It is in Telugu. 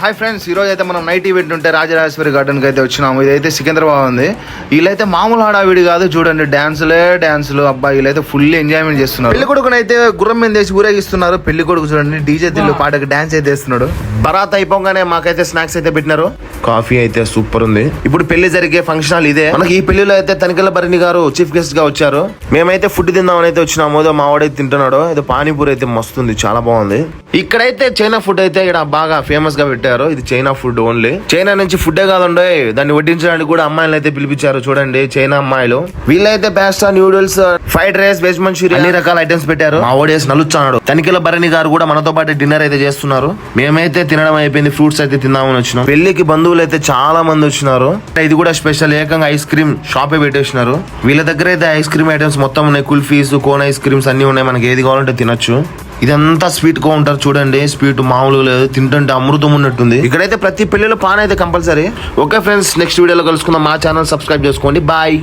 హాయ్ ఫ్రెండ్స్ ఈ రోజు అయితే మనం నైట్ ఈవెంట్ ఉంటే రాజరాజేశ్వరి గార్డెన్కి అయితే వచ్చినాము. ఇదైతే సికింద్రాబాద్ ఉంది. వీళ్ళైతే మామూలు హడావిడి కాదు చూడండి డాన్సులే డాన్సులు అబ్బా వీళ్ళైతే ఫుల్ ఎంజాయ్మెంట్ చేస్తున్నారు. పెళ్ళి కొడుకుని అయితే గుర్రం మీద వేసి ఊరేగిస్తున్నారు. పెళ్ళి కొడుకు చూడండి డీజే దిల్లు పాటకి డాన్స్ అయితే వేస్తున్నాడు. బరాత్ అయిపోగానే మాకైతే స్నాక్స్ అయితే పెట్టినారు. కాఫీ అయితే సూపర్ ఉంది. ఇప్పుడు పెళ్ళి జరిగే ఫంక్షన్ హాల్ ఇదే. మనకి ఈ పెళ్ళిలో అయితే తనికెళ్ళ భరణి గారు చీఫ్ గెస్ట్గా వచ్చారు. మేమైతే ఫుడ్ తిందామని అయితే వచ్చినాము. ఏదో మా వాడైతే తింటున్నాడు ఏదో పానీపూరి అయితే మస్తుంది చాలా బాగుంది. ఇక్కడైతే చైనా ఫుడ్ అయితే ఇక్కడ బాగా ఫేమస్గా పెట్టారు. ఇది చైనా ఫుడ్ ఓన్లీ చైనా నుంచి ఫుడ్డే కాదండి దాన్ని వడ్డించడానికి కూడా అమ్మాయిలు అయితే పిలిపించారు చూడండి చైనా అమ్మాయిలు. వీళ్ళైతే pasta noodles fried rice veg Manchurian అన్ని రకాల ఐటమ్స్ పెట్టారు. మా ఓడేసి నలుచున్నాడు తనిఖీల భరణి గారు కూడా మనతో పాటు డిన్నర్ అయితే చేస్తున్నారు. మేమైతే తినడం అయిపోయింది ఫ్రూట్స్ అయితే తిందామని వచ్చినాం. పెళ్ళికి బంధువులు అయితే చాలా మంది వచ్చినారు. ఇది కూడా స్పెషల్ ఏకంగా ఐస్ క్రీమ్ షాపే పెట్టేసినారు. వీళ్ళ దగ్గర అయితే ఐస్ క్రీమ్ ఐటమ్స్ మొత్తం ఉన్నాయి. కుల్ఫీస్ కోన్ ఐస్ క్రీమ్స్ అన్ని ఉన్నాయి. మనకి ఏది కావాలంటే తినొచ్చు. ఇదంతా స్వీట్గా ఉంటారు చూడండి. స్వీట్ మామూలుగా లేదు. తింటుంటే అమృతం ఉన్నట్టుంది. ఇక్కడైతే ప్రతి పెళ్ళిలో పాన్ అయితే కంపల్సరీ. ఓకే ఫ్రెండ్స్ నెక్స్ట్ వీడియోలో కలుసుకుందాం. మా ఛానల్ సబ్స్క్రైబ్ చేసుకోండి. బాయ్